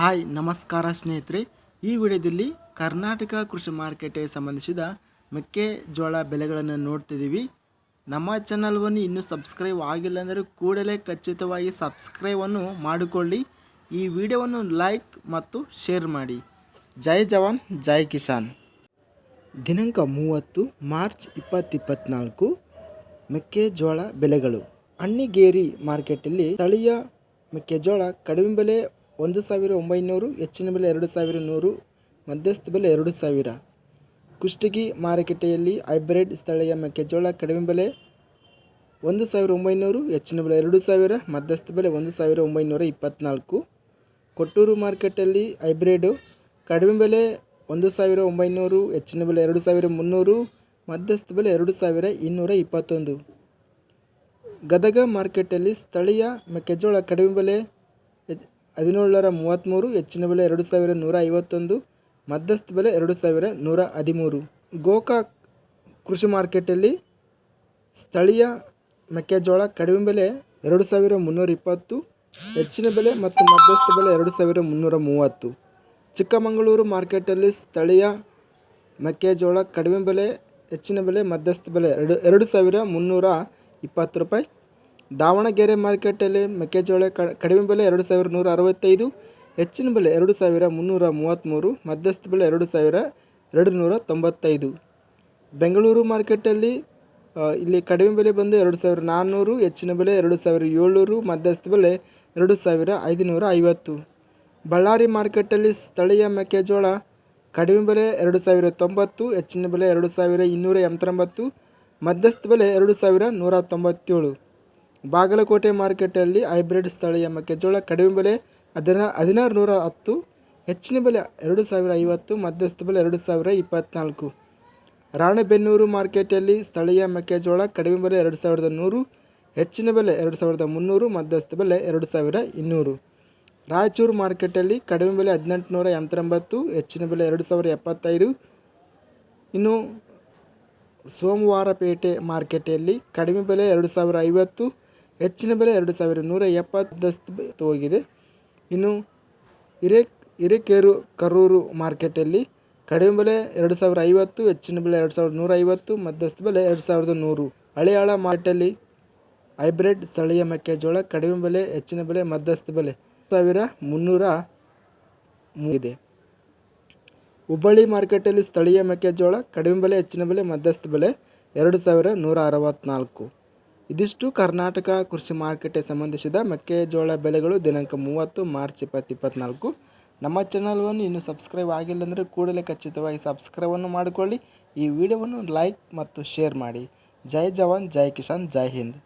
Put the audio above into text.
Hi, ನಮಸ್ಕಾರ ಸ್ನೇಹಿತರೆ. ಈ ವಿಡಿಯೋದಲ್ಲಿ ಕರ್ನಾಟಕ ಕೃಷಿ ಮಾರ್ಕೆಟ್ಗೆ ಸಂಬಂಧಿಸಿದ ಮೆಕ್ಕೆಜೋಳ ಬೆಲೆಗಳನ್ನು ನೋಡ್ತಿದ್ದೀವಿ. ನಮ್ಮ ಚಾನಲ್ವನ್ನು ಇನ್ನೂ ಸಬ್ಸ್ಕ್ರೈಬ್ ಆಗಿಲ್ಲ ಅಂದರೆ ಕೂಡಲೇ ಖಚಿತವಾಗಿ ಸಬ್ಸ್ಕ್ರೈಬನ್ನು ಮಾಡಿಕೊಳ್ಳಿ. ಈ ವಿಡಿಯೋವನ್ನು ಲೈಕ್ ಮತ್ತು ಶೇರ್ ಮಾಡಿ. ಜೈ ಜವಾನ್, ಜೈ ಕಿಸಾನ್. ದಿನಾಂಕ ಮೂವತ್ತು, ಮಾರ್ಚ್ ಇಪ್ಪತ್ತಿಪ್ಪತ್ನಾಲ್ಕು ಮೆಕ್ಕೆಜೋಳ ಬೆಲೆಗಳು ಅಣ್ಣಿಗೇರಿ ಮಾರ್ಕೆಟಲ್ಲಿ ಸ್ಥಳೀಯ ಮೆಕ್ಕೆಜೋಳ ಕಡಿಮೆ ಬೆಲೆ ಒಂದು ಸಾವಿರ ಒಂಬೈನೂರು, ಹೆಚ್ಚಿನ ಬೆಲೆ ಎರಡು ಸಾವಿರ ನೂರು, ಮಧ್ಯಸ್ಥ ಬೆಲೆ ಎರಡು ಸಾವಿರ. ಕುಷ್ಟಗಿ ಮಾರುಕಟ್ಟೆಯಲ್ಲಿ ಹೈಬ್ರಿಡ್ ಸ್ಥಳೀಯ ಮೆಕ್ಕೆಜೋಳ ಕಡಿಮೆ ಬೆಲೆ ಒಂದು ಸಾವಿರ ಒಂಬೈನೂರು, ಹೆಚ್ಚಿನ ಬೆಲೆ ಎರಡು ಸಾವಿರ, ಮಧ್ಯಸ್ಥ ಬೆಲೆ ಒಂದು ಸಾವಿರ ಒಂಬೈನೂರ ಇಪ್ಪತ್ತ್ನಾಲ್ಕು ಕೊಟ್ಟೂರು ಮಾರ್ಕೆಟಲ್ಲಿ ಹೈಬ್ರಿಡು ಕಡಿಮೆ ಬೆಲೆ ಒಂದು ಸಾವಿರ ಒಂಬೈನೂರು, ಹೆಚ್ಚಿನ ಬೆಲೆ ಎರಡು ಸಾವಿರ ಮುನ್ನೂರು, ಮಧ್ಯಸ್ಥ ಬೆಲೆ ಎರಡು ಸಾವಿರ ಇನ್ನೂರ ಇಪ್ಪತ್ತೊಂದು. ಗದಗ ಮಾರ್ಕೆಟಲ್ಲಿ ಸ್ಥಳೀಯ ಮೆಕ್ಕೆಜೋಳ ಕಡಿಮೆ ಬೆಲೆ ಹದಿನೇಳರ ಮೂವತ್ತ್ಮೂರು, ಹೆಚ್ಚಿನ ಬೆಲೆ ಎರಡು ಸಾವಿರ ನೂರ ಐವತ್ತೊಂದು, ಮಧ್ಯಸ್ಥ ಬೆಲೆ ಎರಡು ಸಾವಿರ ನೂರ ಹದಿಮೂರು. ಗೋಕಾಕ್ ಕೃಷಿ ಮಾರ್ಕೆಟಲ್ಲಿ ಸ್ಥಳೀಯ ಮೆಕ್ಕೆಜೋಳ ಕಡಿಮೆ ಬೆಲೆ ಎರಡು ಸಾವಿರ ಮುನ್ನೂರ ಇಪ್ಪತ್ತು, ಹೆಚ್ಚಿನ ಬೆಲೆ ಮತ್ತು ಮಧ್ಯಸ್ಥ ಬೆಲೆ ಎರಡು ಸಾವಿರ ಮುನ್ನೂರ ಮೂವತ್ತು. ಚಿಕ್ಕಮಗಳೂರು ಮಾರ್ಕೆಟಲ್ಲಿ ಸ್ಥಳೀಯ ಮೆಕ್ಕೆಜೋಳ ಕಡಿಮೆ ಬೆಲೆ, ಹೆಚ್ಚಿನ ಬೆಲೆ, ಮಧ್ಯಸ್ಥ ಬೆಲೆ ಎರಡು ಎರಡು ಸಾವಿರ ಮುನ್ನೂರ ಇಪ್ಪತ್ತು ರೂಪಾಯಿ. ದಾವಣಗೆರೆ ಮಾರ್ಕೆಟಲ್ಲಿ ಮೆಕ್ಕೆಜೋಳ ಕಡಿಮೆ ಬೆಲೆ ಎರಡು ಸಾವಿರ ನೂರ ಅರವತ್ತೈದು, ಹೆಚ್ಚಿನ ಬೆಲೆ ಎರಡು ಸಾವಿರ ಮುನ್ನೂರ ಮೂವತ್ತ್ಮೂರು, ಮಧ್ಯಸ್ಥ ಬೆಲೆ ಎರಡು ಸಾವಿರ ಎರಡು ನೂರ ತೊಂಬತ್ತೈದು. ಬೆಂಗಳೂರು ಮಾರ್ಕೆಟಲ್ಲಿ ಇಲ್ಲಿ ಕಡಿಮೆ ಬೆಲೆ ಬಂದು ಎರಡು ಸಾವಿರ ನಾನ್ನೂರು, ಹೆಚ್ಚಿನ ಬೆಲೆ ಎರಡು ಸಾವಿರ ಏಳ್ನೂರು, ಮಧ್ಯಸ್ಥ ಬೆಲೆ ಎರಡು ಸಾವಿರ ಐದುನೂರ ಐವತ್ತು. ಬಳ್ಳಾರಿ ಮಾರ್ಕೆಟಲ್ಲಿ ಸ್ಥಳೀಯ ಮೆಕ್ಕೆಜೋಳ ಕಡಿಮೆ ಬೆಲೆ ಎರಡು ಸಾವಿರ ತೊಂಬತ್ತು, ಹೆಚ್ಚಿನ ಬೆಲೆ ಎರಡು ಸಾವಿರ ಇನ್ನೂರ ಎಂಬತ್ತೊಂಬತ್ತು, ಮಧ್ಯಸ್ಥ ಬೆಲೆ ಎರಡು ಸಾವಿರ ನೂರ ತೊಂಬತ್ತೇಳು. ಬಾಗಲಕೋಟೆ ಮಾರ್ಕೆಟಲ್ಲಿ ಹೈಬ್ರಿಡ್ ಸ್ಥಳೀಯ ಮೆಕ್ಕೆಜೋಳ ಕಡಿಮೆ ಬೆಲೆ ಹದಿನ ಹದಿನಾರು ನೂರ ಹತ್ತು, ಹೆಚ್ಚಿನ ಬೆಲೆ ಎರಡು ಸಾವಿರ ಐವತ್ತು, ಮಧ್ಯಸ್ಥ ಬೆಲೆ ಎರಡು ಸಾವಿರ ಇಪ್ಪತ್ತ್ನಾಲ್ಕು ರಾಣೆಬೆನ್ನೂರು ಮಾರ್ಕೆಟಲ್ಲಿ ಸ್ಥಳೀಯ ಮೆಕ್ಕೆಜೋಳ ಕಡಿಮೆ ಬೆಲೆ ಎರಡು ಸಾವಿರದ ನೂರು, ಹೆಚ್ಚಿನ ಬೆಲೆ ಎರಡು ಸಾವಿರದ ಮುನ್ನೂರು, ಮಧ್ಯಸ್ಥ ಬೆಲೆ ಎರಡು ಸಾವಿರ ಇನ್ನೂರು. ರಾಯಚೂರು ಮಾರ್ಕೆಟಲ್ಲಿ ಕಡಿಮೆ ಬೆಲೆ ಹದಿನೆಂಟು ನೂರ ಎಂಬತ್ತೊಂಬತ್ತು, ಹೆಚ್ಚಿನ ಬೆಲೆ ಎರಡು ಸಾವಿರ ಎಪ್ಪತ್ತೈದು. ಇನ್ನು ಸೋಮವಾರಪೇಟೆ ಮಾರ್ಕೆಟಲ್ಲಿ ಕಡಿಮೆ ಬೆಲೆ ಎರಡು ಸಾವಿರ ಐವತ್ತು ಹೆಚ್ಚಿನ ಬೆಲೆ ಎರಡು ಸಾವಿರ ನೂರ ಎಪ್ಪತ್ತಷ್ಟು ಹೋಗಿದೆ. ಇನ್ನು ಹಿರೇ, ಹಿರೇಕೇರು, ಕರೂರು ಮಾರ್ಕೆಟಲ್ಲಿ ಕಡಿಮೆ ಬೆಲೆ ಎರಡು ಸಾವಿರ ಐವತ್ತು, ಹೆಚ್ಚಿನ ಬೆಲೆ ಎರಡು ಸಾವಿರದ ನೂರ ಐವತ್ತು, ಮಧ್ಯಸ್ಥ ಬೆಲೆ ಎರಡು ಸಾವಿರದ ನೂರು. ಹಳೆಯಾಳ ಮಾರ್ಕೆಟಲ್ಲಿ ಹೈಬ್ರಿಡ್ ಸ್ಥಳೀಯ ಮೆಕ್ಕೆಜೋಳ ಕಡಿಮೆ ಬೆಲೆ, ಹೆಚ್ಚಿನ ಬೆಲೆ, ಮಧ್ಯಸ್ಥ ಬೆಲೆ ಸಾವಿರ ಮುನ್ನೂರ ಇದೆ. ಹುಬ್ಬಳ್ಳಿ ಮಾರ್ಕೆಟಲ್ಲಿ ಸ್ಥಳೀಯ ಮೆಕ್ಕೆಜೋಳ ಕಡಿಮೆ ಬೆಲೆ, ಹೆಚ್ಚಿನ ಬೆಲೆ, ಮಧ್ಯಸ್ಥ ಬೆಲೆ ಎರಡು ಸಾವಿರ ನೂರ ಅರವತ್ತ್ನಾಲ್ಕು ಇದಿಷ್ಟು ಕರ್ನಾಟಕ ಕೃಷಿ ಮಾರುಕಟ್ಟೆ ಸಂಬಂಧಿಸಿದ ಮೆಕ್ಕೆಜೋಳ ಬೆಲೆಗಳು ದಿನಾಂಕ ಮೂವತ್ತು ಮಾರ್ಚ್ ಇಪ್ಪತ್ತು ಇಪ್ಪತ್ತ್ನಾಲ್ಕು ನಮ್ಮ ಚಾನಲ್ವನ್ನು ಇನ್ನೂ ಸಬ್ಸ್ಕ್ರೈಬ್ ಆಗಿಲ್ಲ ಅಂದರೆ ಕೂಡಲೇ ಖಚಿತವಾಗಿ ಸಬ್ಸ್ಕ್ರೈಬನ್ನು ಮಾಡಿಕೊಳ್ಳಿ. ಈ ವಿಡಿಯೋವನ್ನು ಲೈಕ್ ಮತ್ತು ಶೇರ್ ಮಾಡಿ. ಜೈ ಜವಾನ್, ಜೈ ಕಿಸಾನ್, ಜೈ ಹಿಂದ್.